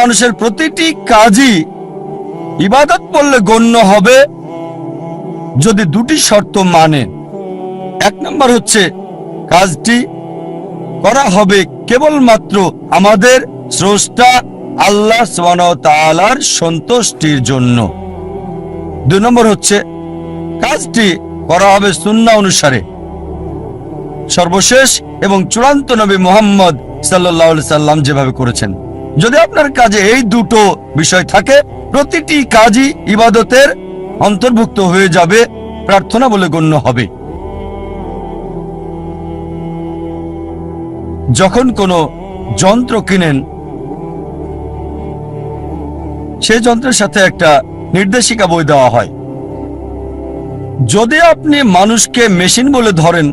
মানুষের প্রতিটি কাজই ইবাদত বললে গণ্য হবে যদি দুটি শর্ত মানে। এক নম্বর হচ্ছে কাজটি করা হবে কেবলমাত্র আমাদের স্রষ্টা আল্লাহ তাআলার সন্তুষ্টির জন্য। দুই নম্বর হচ্ছে কাজটি করা হবে সুন্না অনুসারে। সর্বশেষ এবং চূড়ান্ত নবী মোহাম্মদ সাল্লাহ সাল্লাম যেভাবে করেছেন। যদি আপনার কাজে এই দুটো বিষয় থাকে, প্রতিটি কাজই ইবাদতের অন্তর্ভুক্ত হয়ে যাবে, প্রার্থনা বলে গণ্য হবে। যখন কোনো যন্ত্র কিনেন সেই যন্ত্রের সাথে একটা নির্দেশিকা বই দেওয়া হয়। যদি আপনি মানুষকে মেশিন বলে ধরেন,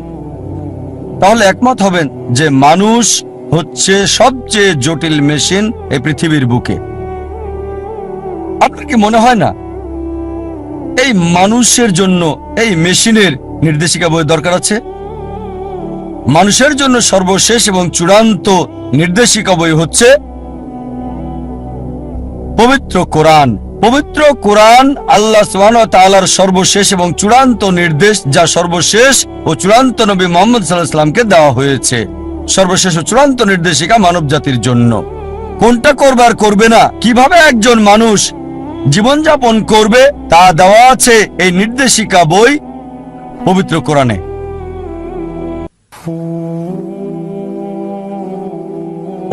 তাহলে একমত হবেন যে মানুষ হচ্ছে সবচেয়ে জটিল মেশিন এই পৃথিবীর বুকে। আপনার কি মনে হয় না? এই মানুষের জন্য এই মেশিনের নির্দেশিকা বই দরকার আছে? মানুষের জন্য সর্বশেষ এবং চূড়ান্ত নির্দেশিকা বই হচ্ছে পবিত্র কোরআন। পবিত্র কোরআন আল্লাহ ওয়া সর্বশেষ এবং চূড়ান্ত নির্দেশ যা সর্বশেষ ও চূড়ান্ত নবী মোহাম্মদ সাল্লাল্লাহু আলাইহি সাল্লামকে দেওয়া হয়েছে। সর্বশেষ চূড়ান্ত নির্দেশিকা মানব জাতির জন্য। কোনটা করবার করবে না? কীভাবে একজন মানুষ জীবনযাপন করবে তা দেওয়া আছে এই নির্দেশিকা বই পবিত্র কোরআনে।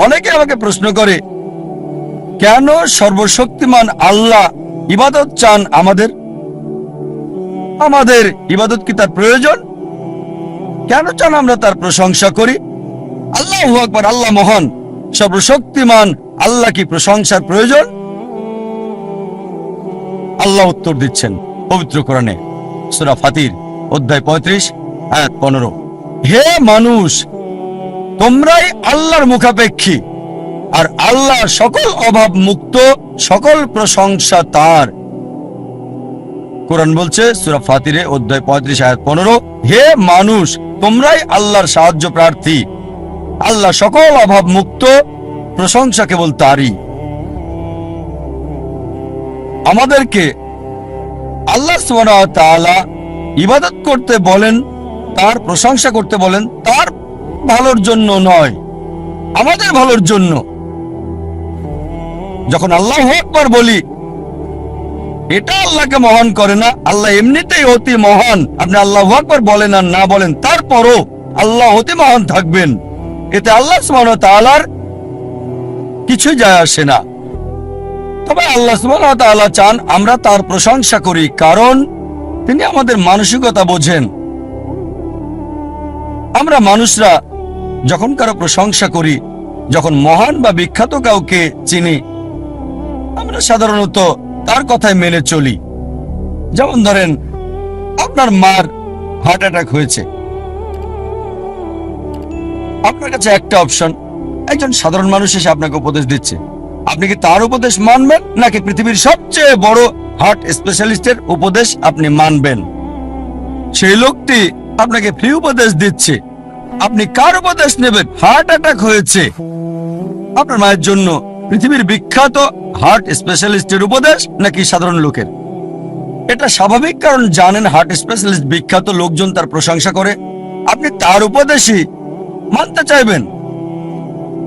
অনেকে আমাকে প্রশ্ন করে, কেন সর্বশক্তিমান আল্লাহ ইবাদত চান আমাদের? আমাদের ইবাদত কি তার প্রয়োজন? কেন চান আমরা তার প্রশংসা করি? আল্লাহ আকবার, আল্লাহ মহান। সর্বশক্তিমান, আল্লাহ কি প্রশংসার প্রয়োজন? আল্লাহ উত্তর দিচ্ছেন পবিত্র কোরআনে, সুরা ফাতির, অধ্যায় পঁয়ত্রিশ, আয়াত পনেরো। হে মানুষ, তোমরাই আল্লাহর মুখাপেক্ষী, আর আল্লাহ সকল অভাব মুক্ত, সকল প্রশংসা তার। কোরআন বলছে, সুরা ফাতিরে, অধ্যায় পঁয়ত্রিশ, আয়াত পনেরো, হে মানুষ, তোমরাই আল্লাহর সাহায্য প্রার্থী আল্লাহ সকল অভাব মুক্ত প্রশংসা কেবল তারই। আমাদেরকে আল্লাহ ইবাদত করতে বলেন, তার প্রশংসা করতে বলেন, তার ভালোর জন্য নয়, আমাদের ভালোর জন্য। যখন আল্লাহ আকবার বলি, এটা আল্লাহকে মহান করে না, আল্লাহ এমনিতেই অতি মহান। আপনি আল্লাহ আকবার বলেন আর না বলেন, তারপরও আল্লাহ অতি মহান থাকবেন। এতে আল্লাহ সুবহানাহু ওয়া তাআলার কিছুই যায় আসে না। তবে আল্লাহ সুবহানাহু ওয়া তাআলা চান আমরা তার প্রশংসা করি, কারণ তিনি আমাদের মানসিকতা বোঝেন। আমরা মানুষরা যখন কারও প্রশংসা করি, যখন মহান বা বিখ্যাত কাউকে চিনি, আমরা সাধারণত তার কথায় মেনে চলি। যেমন ধরেন, আপনার মার হার্ট অ্যাটাক হয়েছে। আপনার কাছে একটা অপশন। একজন সাধারণ মানুষ এসে আপনাকে উপদেশ দিচ্ছে। আপনি কি তার উপদেশ মানবেন, নাকি পৃথিবীর সবচেয়ে বড় হার্ট স্পেশালিস্টের উপদেশ আপনি মানবেন? সেই লোকটি আপনাকে ফ্রি উপদেশ দিচ্ছে। আপনি কার উপদেশ নেবেন? হার্ট অ্যাটাক হয়েছে। আপনার মায়ের জন্য পৃথিবীর বিখ্যাত হার্ট স্পেশালিস্টের উপদেশ, নাকি সাধারণ লোকের? এটা স্বাভাবিক, কারণ জানেন হার্ট স্পেশালিস্ট বিখ্যাত লোকজন তার প্রশংসা করে। আপনি তার উপদেশই মানতে চাইবেন?